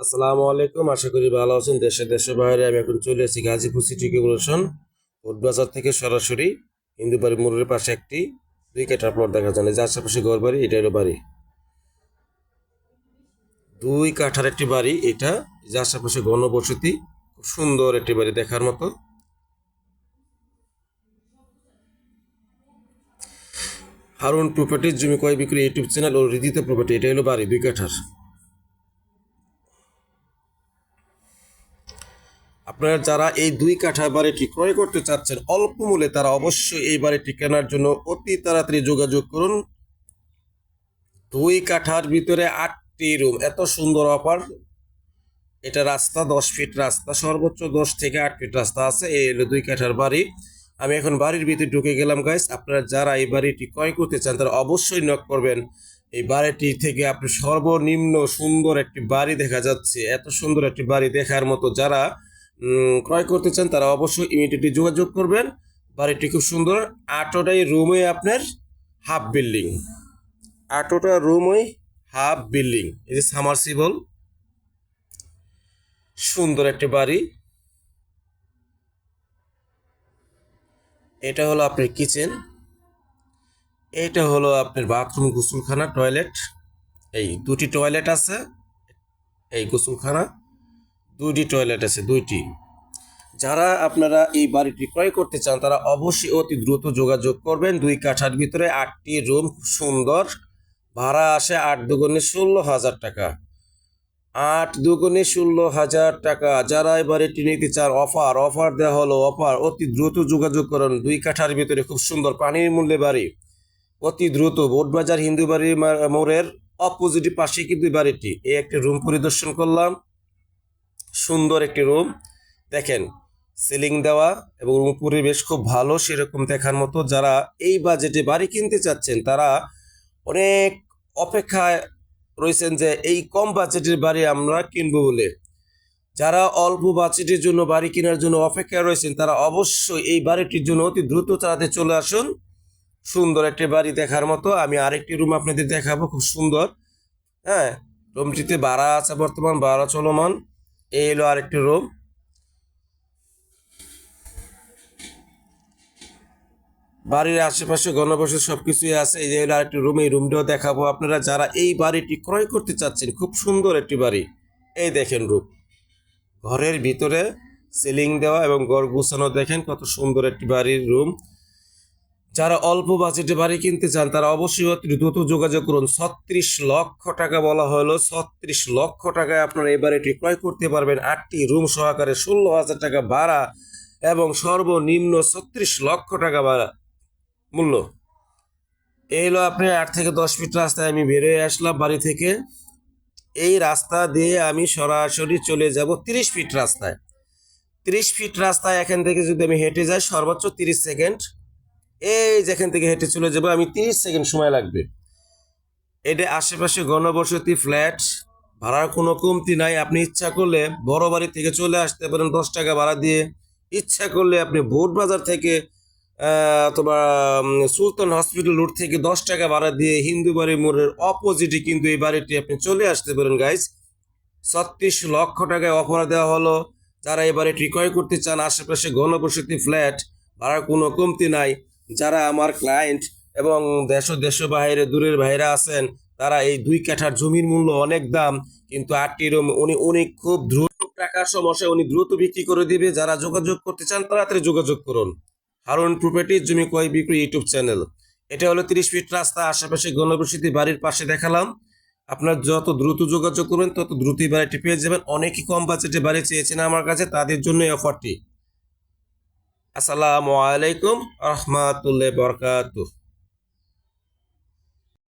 আসসালামু আলাইকুম, আশা করি ভালো আছেন। দেশে দেশে বাইরে আমি এখন চলে এসেছি গাজীপুর সিটি কর্পোরেশন বাজার থেকে সরাসরি হিন্দু বাড়ি মোড়ের পাশে একটি দুই কাঠার প্লট দেখার জন্য। যে আশেপাশে ঘর বাড়ি এটা হলো বাড়ি। দুই কাঠার একটি বাড়ি, এটা যে আশেপাশে গণবসতি খুব সুন্দর একটি বাড়ি দেখার মতো। হারুন প্রপার্টির জমি কয় বিক্রি ইউটিউব চ্যানেল ও হৃদিত প্রপার্টি এটা হলো বাড়ি, দুই কাঠার। আপনারা যারা এই দুই কাঠা বাড়িটি ক্রয় করতে চাচ্ছেন, অল্প মূল্যে তারা অবশ্যই এই বাড়িটি কেনার জন্য অতি তাড়াতাড়ি যোগাযোগ করুন। দুই কাঠার ভিতরে আটটি রুম। এত সুন্দর অফার। এটা রাস্তা, দশ ফিট রাস্তা, সর্বোচ্চ দশ থেকে আট ফিট রাস্তা আছে। এই হলো দুই কাঠার বাড়ি। আমি এখন বাড়ির ভিতরে ঢুকে গেলাম গাইস আপনারা যারা এই বাড়িটি ক্রয় করতে চান, তারা অবশ্যই নক করবেন। এই বাড়িটি থেকে আপনি সর্বনিম্ন সুন্দর একটি বাড়ি দেখা যাচ্ছে। এত সুন্দর একটি বাড়ি দেখার মতো যারা ক্রয় করতে চান, তারা অবশ্যই ইমিডিয়েটলি যোগাযোগ করবেন। বাড়িটি খুব সুন্দর। আটোটাই রুমে আপনার হাফ বিল্ডিং আটোটা রুমই হাফ বিল্ডিং এই যে সামারসিবল সুন্দর একটি বাড়ি। এটা হলো আপনার কিচেন এটা হলো আপনার বাথরুম গোসলখানা টয়লেট এই দুটি টয়লেট আছে। এই গোসলখানা। দুইটি টয়লেট আছে, দুইটি। যারা আপনারা এই বাড়িটি ক্রয় করতে চান, তারা অবশ্যই অতি দ্রুত যোগাযোগ করবেন। দুই কাঠার ভিতরে আটটি রুম সুন্দর। ভাড়া আসে আট দুগুণে ষোলো হাজার টাকা। আট দুগুণে ষোলো হাজার টাকা। যারা এই বাড়িটি নিতে চান অফার অফার দেওয়া হলো অফার অতি দ্রুত যোগাযোগ করুন। দুই কাঠার ভিতরে খুব সুন্দর পানির মূল্যে বাড়ি। অতি দ্রুত বোটবাজার হিন্দু বাড়ির মোড়ের অপোজিট পাশে কিন্তু বাড়িটি। এই একটি রুম পরিদর্শন করলাম। সুন্দর একটি রুম দেখেন সিলিং দেওয়া এবং রুম পরিবেশ খুব ভালো সেরকম দেখার মতো। যারা এই বাজেটে বাড়ি কিনতে চাচ্ছেন, তারা অনেক অপেক্ষায় রয়েছেন যে এই কম বাজেটের বাড়ি আমরা কিনবো বলে। যারা অল্প বাজেটের জন্য বাড়ি কেনার জন্য অপেক্ষায় রয়েছেন, তারা অবশ্যই এই বাড়িটির জন্য অতি দ্রুত তাড়াতে চলে আসুন। সুন্দর একটি বাড়ি দেখার মতো। আমি আরেকটি রুম আপনাদের দেখাবো, খুব সুন্দর। হ্যাঁ রুমটিতে ভাড়া আছে বর্তমান, ভাড়া চলমান। এই হলো আরেকটি রুম। বাড়ির আশেপাশে গণবসতি সব কিছুই আছে, এই যে হলো আরেকটি রুম, এই রুমটাও দেখাবো আপনারা যারা এই বাড়িটি ক্রয় করতে চাচ্ছেন, খুব সুন্দর একটি বাড়ি। এই দেখেন রূপ ঘরের ভিতরে সিলিং দেওয়া এবং ঘর গুছানো, দেখেন কত সুন্দর একটি বাড়ির রুম। যারা অল্প বাজেটে বাড়ি কিনতে চান, তারা অবশ্যই দ্রুত যোগাযোগ করুন। ছত্রিশ লক্ষ টাকা বলা হলো। ছত্রিশ লক্ষ টাকায় আপনারা এই বাড়িটি ক্রয় করতে পারবেন। আটটি রুম সহকারে ষোলো হাজার টাকা ভাড়া এবং সর্বনিম্ন ছত্রিশ লক্ষ টাকা ভাড়া মূল্য। এই হলো আপনি আট থেকে দশ ফিট রাস্তায় আমি বেরিয়ে আসলাম বাড়ি থেকে। এই রাস্তা দিয়ে আমি সরাসরি চলে যাব তিরিশ ফিট রাস্তায়। তিরিশ ফিট রাস্তায় এখান থেকে যদি আমি হেঁটে যাই, সর্বোচ্চ তিরিশ সেকেন্ড এই যেখান থেকে হেঁটে চলে যাব, আমি তিরিশ সেকেন্ড সময় লাগবে। এটা আশেপাশে গণবসতি, ফ্ল্যাট, ভাড়ার কোনো কমতি নাই। আপনি ইচ্ছা করলে বড় বাড়ি থেকে চলে আসতে পারেন, দশ টাকা ভাড়া দিয়ে। ইচ্ছা করলে আপনি বোট বাজার থেকে অথবা সুলতান হসপিটাল রোড থেকে দশ টাকা ভাড়া দিয়ে হিন্দু বাড়ি মোড়ের অপোজিটে কিন্তু এই বাড়িটি আপনি চলে আসতে পারেন গাইজ ছত্রিশ লক্ষ টাকায় অফার দেওয়া হলো। যারা এই বাড়িটি ক্রয় করতে চান, আশেপাশে ঘনবসতি ফ্ল্যাট, ভাড়ার কোনো কমতি নাই। যারা আমার ক্লায়েন্ট এবং দেশ দেশ বাইরে, দূরের বাইরে আছেন, তারা এই দুই কাঠার জমির মূল্য অনেক দাম, কিন্তু আটটি রুম উনি উনি খুব দ্রুত টাকার সমস্যায় উনি দ্রুত বিক্রি করে দিবে। যারা যোগাযোগ করতে চান তাড়াতাড়ি যোগাযোগ করুন। হারুন প্রপার্টির জমি কয় বিক্রি ইউটিউব চ্যানেল। এটা হলো তিরিশ ফিট রাস্তা, আশেপাশে গণবসতি বাড়ির পাশে দেখালাম। আপনার যত দ্রুত যোগাযোগ করবেন, তত দ্রুতই বাড়িটি পেয়ে যাবেন। অনেকই কম বাজেটে বাড়ি চেয়েছেন আমার কাছে, তাদের জন্য অফারটি আসসালামু আলাইকুম রহমাতুল্লাহ বরকাতুহ।